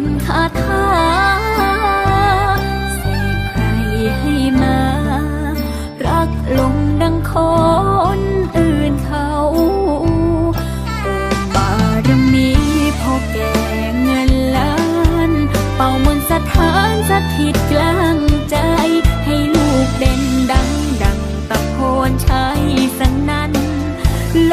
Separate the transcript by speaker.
Speaker 1: นคาถาสกใครให้มา รักลงดังคนอื่นเขาบารมีพอแก่เงินล้าน เป่ามนสถานสถิตกลางใจ ให้ลูกเด่นดังดังตะโพนชัยสนั่นโล